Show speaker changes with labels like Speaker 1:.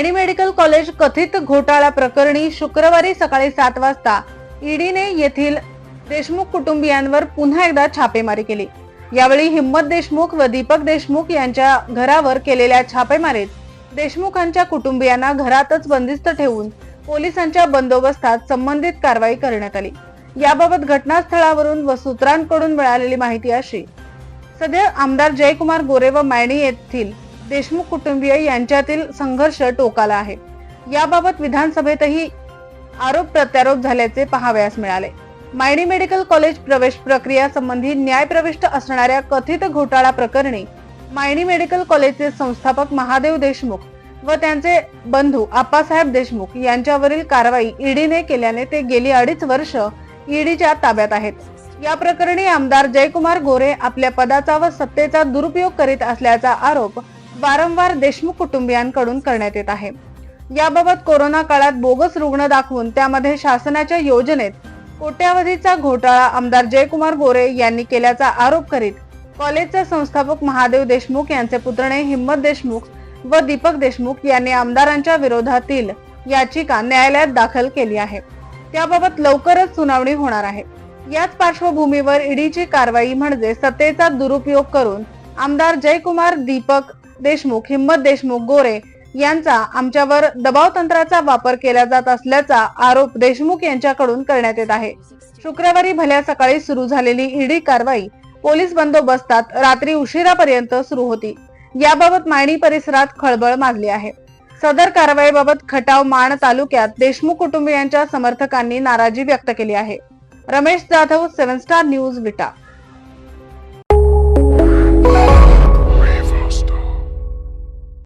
Speaker 1: Mayani medical college कथित घोटाळा प्रकरणी शुक्रवारी सकाळी सात वाजता ईडीने येथील देशमुख कुटुंबियांवर पुन्हा एकदा छापेमारी केली. यावेळी हिम्मत देशमुख व दीपक देशमुख यांच्या घरावर केलेल्या छापेमारीत देशमुखांच्या कुटुंबियांना घरातच बंदिस्त ठेवून पोलिसांच्या बंदोबस्तात संबंधित कारवाई करण्यात आली. याबाबत घटनास्थळावरून व सूत्रांकडून मिळालेली माहिती अशी. सध्या आमदार जयकुमार गोरे व मायणी येथील देशमुख कुटुंबीय यांच्यातील संघर्ष टोकाला आहे. याबाबत विधानसभेतही आरोप प्रत्यारोप झाल्याचे पाहावयास मिळाले. मायणी मेडिकल कॉलेज प्रवेश प्रक्रिया संबंधी न्यायप्रविष्ट असणाऱ्या कथित घोटाळा प्रकरणी मायणी मेडिकल कॉलेजचे संस्थापक महादेव देशमुख व त्यांचे बंधू आप्पासाहेब देशमुख यांच्यावरील कारवाई ईडीने केल्याने ते गेली अडीच वर्ष ईडीच्या ताब्यात आहेत. या प्रकरणी आमदार जयकुमार गोरे आपल्या पदाचा व सत्तेचा दुरुपयोग करीत असल्याचा आरोप वारंवार देशमुख कुटुंबियांकडून करण्यात येत आहे. याबाबत कोरोना काळात बोगस रुग्ण दाखवून त्यामध्ये शासनाच्या योजनेत कोट्यावधीचा घोटाळा आमदार जयकुमार गोरे यांनी केल्याचा आरोप करीत कॉलेजचे संस्थापक महादेव देशमुख यांचे पुतणे हिम्मत देशमुख व दीपक देशमुख यांनी आमदारांच्या विरोधातील याचिका न्यायालयात दाखल केली आहे. त्याबाबत लवकरच सुनावणी होणार आहे. याच पार्श्वभूमीवर ईडीची कारवाई म्हणजे सत्तेचा दुरुपयोग करून आमदार जयकुमार दीपक देशमुख हिम्मत देशमुख गोरे यांचा आमच्यावर दबाव तंत्राचा वापर केला जात असल्याचा आरोप देशमुख यांच्याकडून करण्यात येत आहे. शुक्रवारी भल्या सकाळी सुरू झालेली ईडी कारवाई पोलीस बंदोबस्तात रात्री उशिरापर्यंत सुरू होती. याबाबत मायणी परिसरात खळबळ माजली आहे. सदर कारवाईबाबत खटाव माण तालुक्यात देशमुख कुटुंबियांच्या समर्थकांनी नाराजी व्यक्त केली आहे. Ramesh Jadhav seven star news Vita.